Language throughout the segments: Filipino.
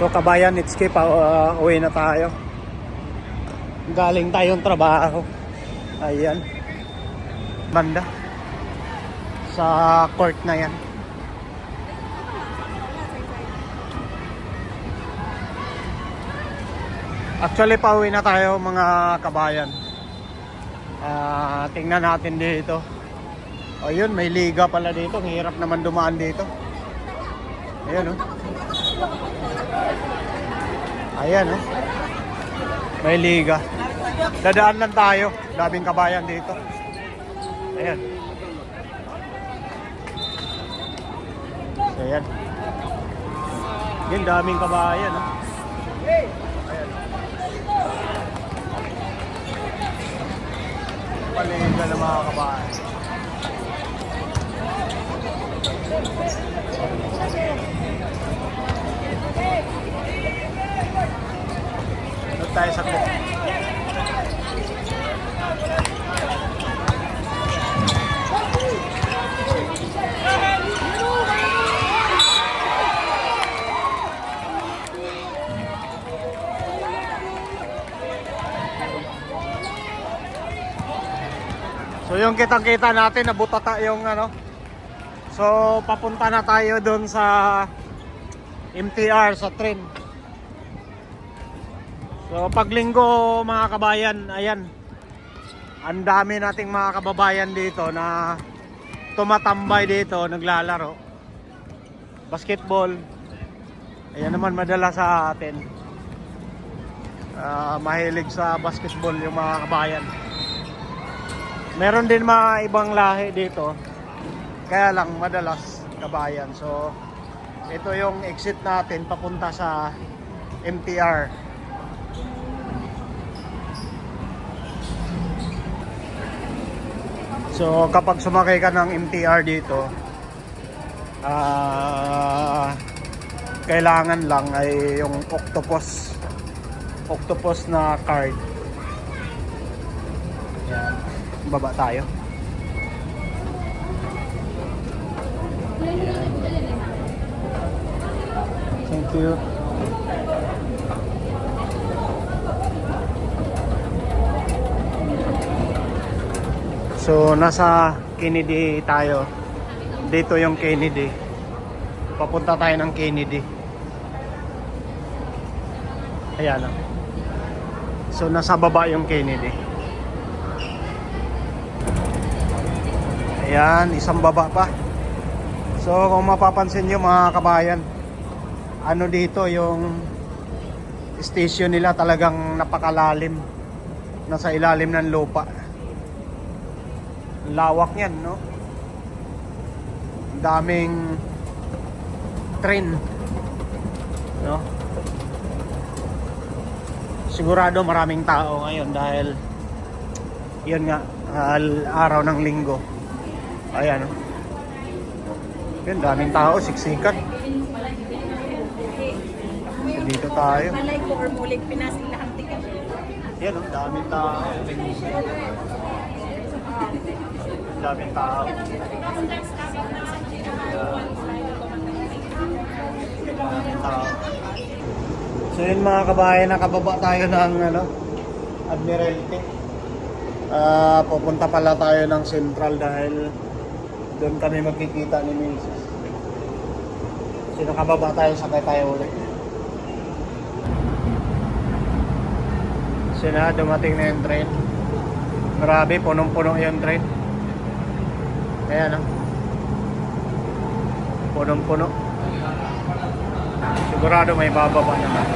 So kabayan, it's keep uh, uwi na tayo. Galing tayong trabaho. Ayan. Banda. Sa court na yan. Actually, pauwi na tayo mga kabayan. Ah, tingnan natin dito. Ayun, may liga pala dito. Ang hirap naman dumaan dito. Ayan, oh. Ayan, oh. May liga. Dadaan lang tayo. Daming kabayan dito. Ayan. Ayan. Yan, daming kabayan, oh. Ayan. Paliga ng mga kabayan. Doon tayo sa clip. So yung kitang-kita natin nabutata yung ano. So papunta na tayo doon sa MTR sa train. So pag linggo mga kabayan, ayan. Ang dami nating mga kababayan dito na tumatambay dito, naglalaro. Basketball. Ayan naman madala sa atin. Ah, mahilig sa basketball yung mga kabayan. Meron din mga ibang lahi dito. Kaya lang madalas kabayan. So ito yung exit natin papunta sa MTR. So kapag sumakay ka ng MTR dito, ah kailangan lang ay yung octopus octopus na card. Yan. Baba tayo. Thank you. So, nasa Kennedy tayo. Dito yung Kennedy. Papunta tayo ng Kennedy. Ayan o. So, nasa baba yung Kennedy. Ayan, isang baba pa. So, kung mapapansin nyo mga kabayan, ano dito yung station nila talagang napakalalim. Nasa ilalim ng lupa. Lawak yan, no? Daming train. No? Sigurado maraming tao ngayon dahil yun nga, al- araw ng linggo. Ayan? Yun, daming tao, siksikan. Dito tayo. Malay ko or mulig Pinas ilahang tikat. Yan, daming tao. Daming tao. Daming tao. So yun mga kabayan, nakababa tayo ng ano, Admiralty. Ah, pupunta pala tayo ng Central dahil doon kami magkikita ni Mrs. Sino kababa tayo, sakay tayo ulit. So na, dumating na yung train. Grabe, punong-puno yung train. Ayan ang punong-puno. Sigurado may bababa naman.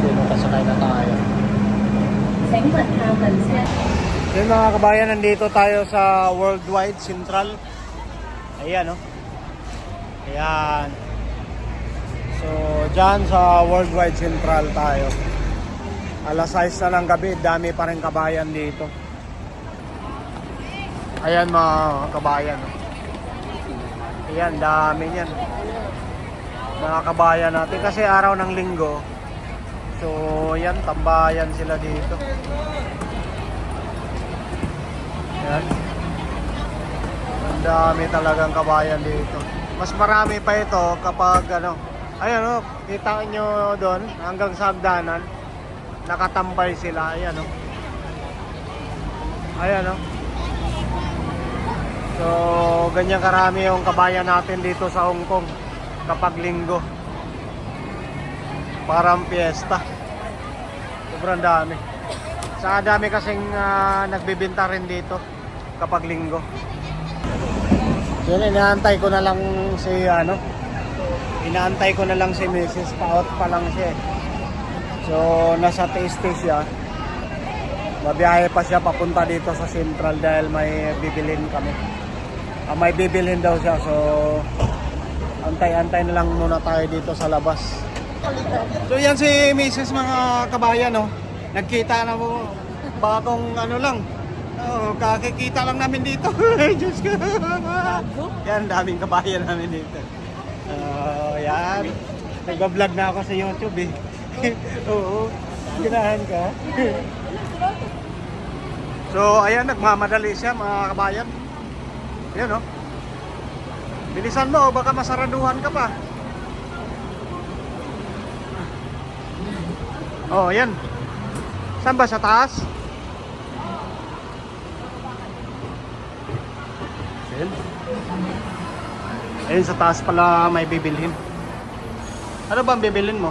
Sino kasakay na tayo? Yung mga kabayan, nandito tayo sa Worldwide Central. Ayan, no? Oh. Ayan. So, dyan sa Worldwide Central tayo. Alas 6 na ng gabi, dami pa rin kabayan dito. Ayan mga kabayan. oh. Ayan, dami niyan. Mga kabayan natin. Kasi araw ng linggo. So, yan, tambayan sila dito. Yan. Ang dami talagang kabayan dito. Mas marami pa ito kapag ano, Ayan o, kita nyo doon, hanggang sa hagdanan. Nakatambay sila, ayan o. Ayan o. So, ganyan karami yung kabayan natin dito sa Hong Kong kapag linggo. Parang piyesta. Sobrang dami. Sa dami kasing ah, nagbibinta rin dito kapag linggo. Yun, inaantay ko na lang si ano, inaantay ko na lang si Mrs. Paot pa lang siya eh. So, nasa TST siya. Mabiyahe pa siya papunta dito sa Central dahil may bibilin kami. Ah, may bibilin daw siya. So, antay-antay na lang muna tayo dito sa labas. So, yan si Mrs. mga kabayan, no? Nagkita na mo bagong ano lang. Oh, kakikita lang namin dito. Diyos ko. yan, daming kabayan namin dito. Oh, yan. Nag-vlog na ako sa YouTube eh. Oo. Ginahan ka. so, ayan, nagmamadali siya mga kabayan. Yan oh. Bilisan mo, baka masaraduhan ka pa. Oh, yan. Saan ba? Sa taas? Ayun. Ayun, sa taas pala may bibilhin. Ano ba ang bibilhin mo?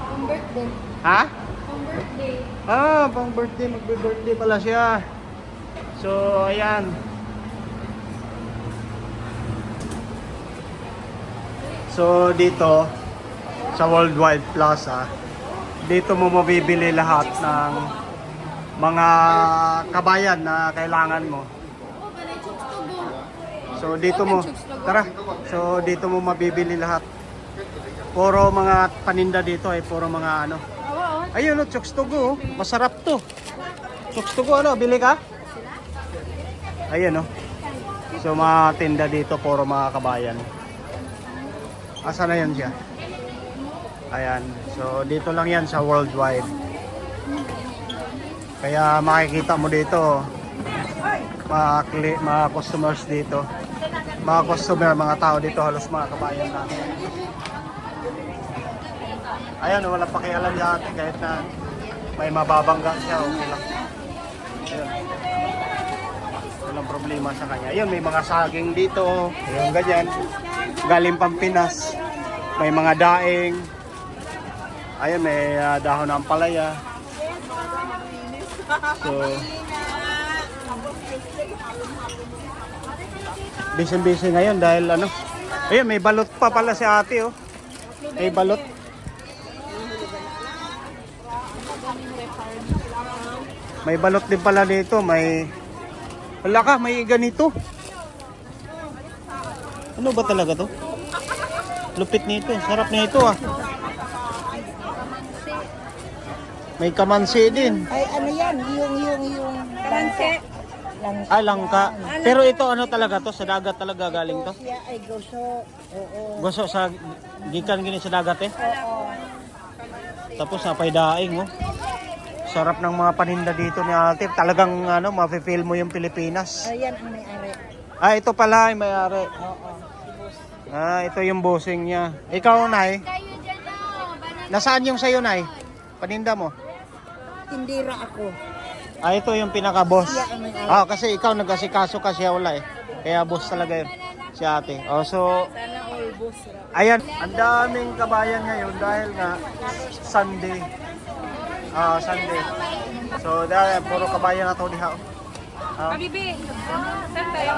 Pang birthday. Ha? Pang birthday. Ah, pang birthday, magbe-birthday pala siya. So, ayan. So, dito sa Worldwide Plaza, dito mo mabibili lahat ng mga kabayan na kailangan mo. So, dito mo, tara. So, dito mo mabibili lahat. Puro mga paninda dito ay puro mga ano. Ayun, no, chokes to go. oh. Masarap to. Chokes to go, ano? Bili ka? Ayun, no. So, mga tinda dito, puro mga kabayan. Asa na yan siya? Ayan. So, dito lang yan sa worldwide. Kaya makikita mo dito, mga, mga customers dito. Mga customer, mga tao dito, halos mga kabayan natin. Ayan, wala pakialam sa atin kahit na may mababangga siya, okay lang. Ayun. Walang problema sa kanya. Ayun, may mga saging dito. Ayun, ganyan. Galing Pampinas. May mga daing. Ayun, may ah, dahon ng palaya. So, busy-busy ngayon dahil ano. Ayun, may balot pa pala si ate, oh. May balot. May balot din pala dito, may Wala ka, may ganito. Ano ba talaga to? Lupit nito, sarap nito ah. May kamansi din. Ay, ano yan? Yung, yung, yung... Kamansi. Lang, Ah, langka. Pero ito ano talaga to? Sa dagat talaga galing to? siya ay gusto. Oo. Gusto sa gikan gini sa dagat eh. Oo. Tapos napay daing oh. Sarap ng mga paninda dito ni Ate. Talagang ano, mafe-feel mo yung Pilipinas. Ayan ang may-ari. Ah, ito pala yung may-ari. Oo. Ah, ito yung bossing niya. Ikaw, Nay? Nasaan yung sayo, Nay? Paninda mo? Tindira ako. Ah, ito yung pinaka-boss. Ah, kasi ikaw nag-asikaso ka siya wala eh. Kaya boss talaga yun. Si ate. Oh, so, ayan. Ang daming kabayan ngayon dahil nga Sunday. Ah, Sunday. So, dahil puro kabayan na to diha. oh. Ah, Kabibi. Saan tayo?